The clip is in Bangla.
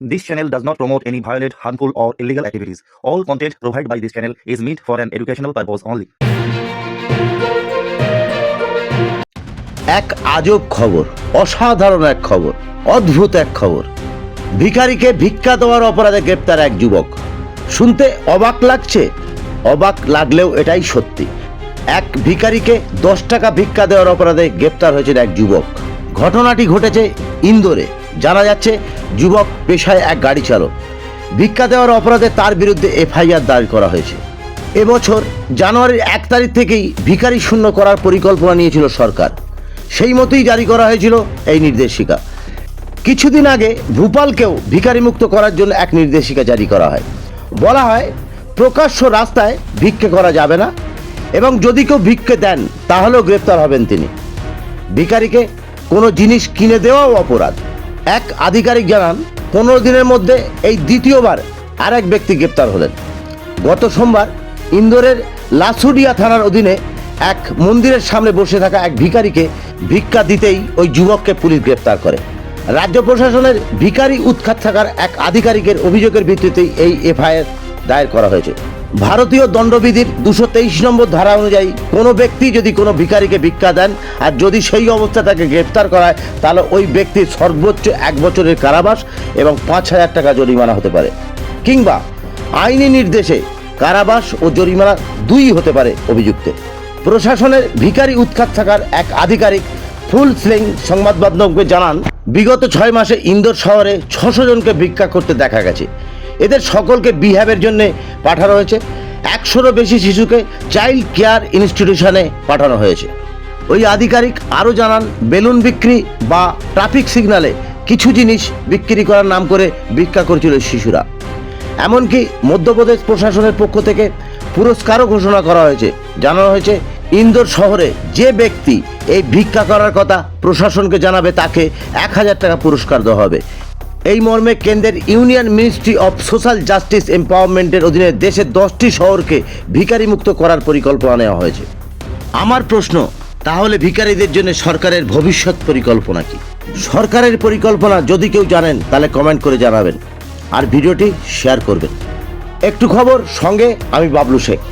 This channel does not promote any violent, harmful, or illegal activities. All content provided by this channel is meant for an educational purpose only. এক আজব খবর অসাধারণ এক খবর অদ্ভুত এক খবর ভিখারিকে ভিক্ষা দেওয়ার অপরাধে গ্রেপ্তার এক যুবক শুনতে অবাক লাগছে অবাক লাগলেও এটাই সত্যি এক ভিখারিকে দশ টাকা ভিক্ষা দেওয়ার অপরাধে গ্রেপ্তার হয়েছেন এক যুবক ঘটনাটি ঘটেছে ইন্দোরে জানা যাচ্ছে, যুবক পেশায় এক গাড়ি চালক। ভিক্ষা দেওয়ার অপরাধে তার বিরুদ্ধে এফআইআর দায়ের করা হয়েছে। এবছর জানুয়ারির এক তারিখ থেকেই ভিখারি শূন্য করার পরিকল্পনা নিয়েছিল সরকার। সেই মতোই জারি করা হয়েছিল এই নির্দেশিকা। কিছুদিন আগে ভূপালকেও ভিখারি মুক্ত করার জন্য এক নির্দেশিকা জারি করা হয়। বলা হয়, প্রকাশ্য রাস্তায় ভিক্ষে করা যাবে না এবং যদি কেউ ভিক্ষে দেন, তাহলেও গ্রেপ্তার হবেন তিনি। ভিখারিকে কোনো জিনিস কিনে দেওয়াও অপরাধ। এক আধিকারিক জানান, পনেরো দিনের মধ্যে এই দ্বিতীয়বার আর এক ব্যক্তি গ্রেপ্তার হলেন। গত সোমবার ইন্দোরের লাসুডিয়া থানার অধীনে এক মন্দিরের সামনে বসে থাকা এক ভিখারিকে ভিক্ষা দিতেই ওই যুবককে পুলিশ গ্রেপ্তার করে। রাজ্য প্রশাসনের ভিখারি উৎখাত থাকার এক আধিকারিকের অভিযোগের ভিত্তিতেই এই এফআইআর দায়ের করা হয়েছে। ভারতীয় দণ্ডবিধির দুশো তেইশ নম্বর ধারা অনুযায়ী কোনো ব্যক্তি যদি কোনো ভিখারিকে ভিক্ষা দেন আর যদি সেই অবস্থা তাকে গ্রেপ্তার করায়, তাহলে ওই ব্যক্তির সর্বোচ্চ এক বছরের কারাবাস এবং পাঁচ হাজার টাকা জরিমানা হতে পারে। কিংবা আইনি নির্দেশে কারাবাস ও জরিমানা দুই হতে পারে অভিযুক্তের প্রশাসনের ভিখারি উৎখাত থাকার এক আধিকারিক ফুল স্লিং সংবাদ মাধ্যমকে জানান, বিগত ছয় মাসে ইন্দোর শহরে ছশো জনকে ভিক্ষা করতে দেখা গেছে। এদের সকলকে বিহেভের জন্য পাঠানো হয়েছে। একশোরও বেশি শিশুকে চাইল্ড কেয়ার ইনস্টিটিউশনে পাঠানো হয়েছে। ওই আধিকারিক আরও জানান, বেলুন বিক্রি বা ট্রাফিক সিগন্যালে কিছু জিনিস বিক্রি করার নাম করে ভিক্ষা করছিল শিশুরা। এমনকি মধ্যপ্রদেশ প্রশাসনের পক্ষ থেকে পুরস্কারও ঘোষণা করা হয়েছে। জানানো হয়েছে, ইন্দোর শহরে যে ব্যক্তি এই ভিক্ষা করার কথা প্রশাসনকে জানাবে তাকে এক হাজার টাকা পুরস্কার দেওয়া হবে। এই মর্মে কেন্দ্রের union ministry of social justice এম্পাওয়ারমেন্টের অধীনে দেশের দশটি শহরকে ভিখারি মুক্ত করার পরিকল্পনা নেওয়া হয়েছে। আমার প্রশ্ন, তাহলে ভিখারিদের জন্য সরকারের ভবিষ্যৎ পরিকল্পনা কি? সরকারের পরিকল্পনা যদি কেউ জানেন, তাহলে কমেন্ট করে জানাবেন। আর ভিডিওটি শেয়ার করবেন। একটু খবর, সঙ্গে আমি বাবলু শেখ।